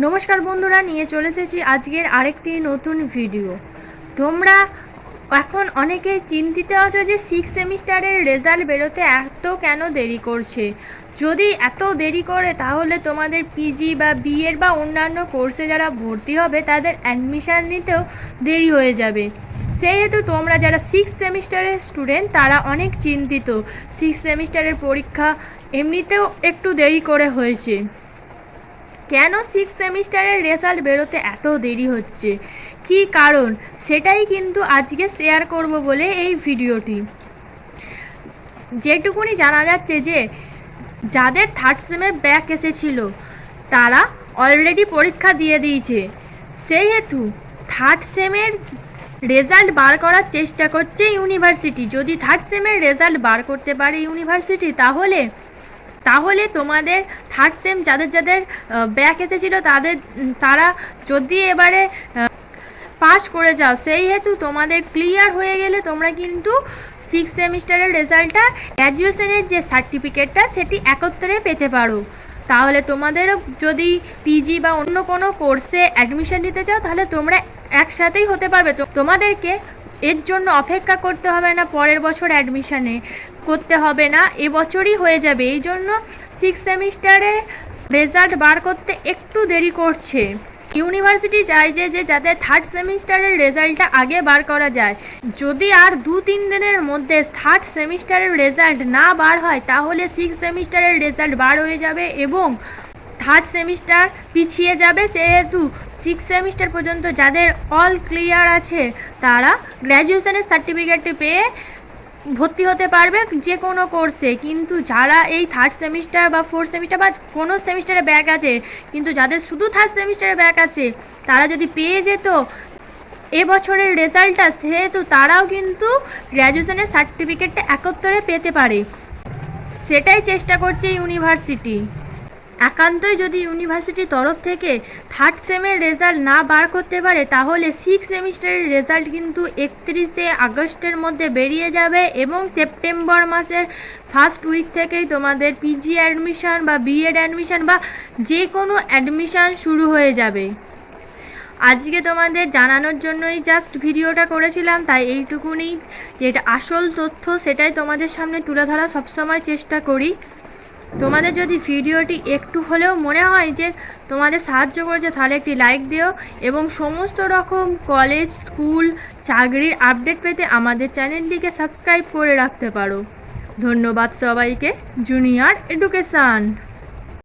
নমস্কার বন্ধুরা, নিয়ে চলে এসেছি আজকের আরেকটি নতুন ভিডিও তোমরা এখন অনেকেই চিন্তিত আছো যে সিক্স সেমিস্টারের রেজাল্ট বেরোতে এত কেন দেরি করছে? যদি এত দেরি করে, তাহলে তোমাদের পিজি বা বিএড বা অন্যান্য কোর্সে যারা ভর্তি হবে, তাদের অ্যাডমিশান নিতেও দেরি হয়ে যাবে। সেহেতু তোমরা যারা সিক্স সেমিস্টারের স্টুডেন্ট তারা অনেক চিন্তিত। সিক্স সেমিস্টারের পরীক্ষা এমনিতেও একটু দেরি করে হয়েছে। কেন সিক্স সেমিস্টারের রেজাল্ট বেরোতে এত দেরি হচ্ছে? কী কারণ? সেটাই কিন্তু আজকে শেয়ার করব বলে এই ভিডিওটি। যেটুকুনি জানা যাচ্ছে যে, যাদের থার্ড সেমে ব্যাক এসেছিল, তারা অলরেডি পরীক্ষা দিয়ে দিয়েছে। সেই হেতু থার্ড সেমের রেজাল্ট বার করার চেষ্টা করছে ইউনিভার্সিটি যদি থার্ড সেমের রেজাল্ট বার করতে পারে ইউনিভার্সিটি তাহলে তাহলে তোমাদের থার্ড সেম যাদের যাদের ব্যাক এসেছিল তাদের তারা যদি এবারে পাস করে যাও, সেই হেতু তোমাদের ক্লিয়ার হয়ে গেলে তোমরা কিন্তু সিক্স সেমিস্টারের রেজাল্টটা গ্র্যাজুয়েশনের যে সার্টিফিকেটটা সেটি একত্রে পেতে পারো। তাহলে তোমাদেরও যদি পিজি বা অন্য কোনো কোর্সে অ্যাডমিশন নিতে চাও, তাহলে তোমরা একসাথেই হতে পারবে। তোমাদেরকে এর জন্য অপেক্ষা করতে হবে না পরের বছর অ্যাডমিশানে করতে হবে না এবছরই হয়ে যাবে। এই জন্য সিক্স সেমিস্টারে রেজাল্ট বার করতে একটু দেরি করছে। ইউনিভার্সিটি চাই যে যে যাতে থার্ড সেমিস্টারের রেজাল্টটা আগে বার করা যায়। যদি আর দু তিন দিনের মধ্যে থার্ড সেমিস্টারের রেজাল্ট না বার হয়, তাহলে সিক্স সেমিস্টারের রেজাল্ট বার হয়ে যাবে এবং থার্ড সেমিস্টার পিছিয়ে যাবে। সেহেতু সিক্স সেমিস্টার পর্যন্ত যাদের অল ক্লিয়ার আছে, তারা গ্র্যাজুয়েশনের সার্টিফিকেটটি পেয়ে ভর্তি হতে পারবে যে কোনো কোর্সে কিন্তু যারা এই থার্ড সেমিস্টার বা ফোর্থ সেমিস্টার বা কোনো সেমিস্টারে ব্যাক আছে, কিন্তু যাদের শুধু থার্ড সেমিস্টারে ব্যাক আছে, তারা যদি পেয়ে যেত, এবছরের রেজাল্টটা সেহেতু তারাও কিন্তু গ্র্যাজুয়েশনের সার্টিফিকেটটা একত্রে পেতে পারে। সেটাই চেষ্টা করছে ইউনিভার্সিটি একান্তই যদি ইউনিভার্সিটির তরফ থেকে থার্ড সেমের রেজাল্ট না বার করতে পারে, তাহলে সিক্স সেমিস্টারের রেজাল্ট কিন্তু একত্রিশে আগস্টের মধ্যে বেরিয়ে যাবে এবং সেপ্টেম্বর মাসের ফার্স্ট উইক থেকেই তোমাদের পিজি অ্যাডমিশন বা বিএড অ্যাডমিশন বা যে কোনো অ্যাডমিশান শুরু হয়ে যাবে। আজকে তোমাদের জানানোর জন্যই জাস্ট ভিডিওটা করেছিলাম, তাই এইটুকুনি। যেটা আসল তথ্য সেটাই তোমাদের সামনে তুলে ধরা সবসময় চেষ্টা করি। তোমাদের যদি ভিডিওটি একটু হলেও মনে হয় যে তোমাদের সাহায্য করেছে, তাহলে একটি লাইক দিও এবং সমস্ত রকম কলেজ স্কুল চাকরির আপডেট পেতে আমাদের চ্যানেলটিকে সাবস্ক্রাইব করে রাখতে পারো। ধন্যবাদ সবাইকে। Junior education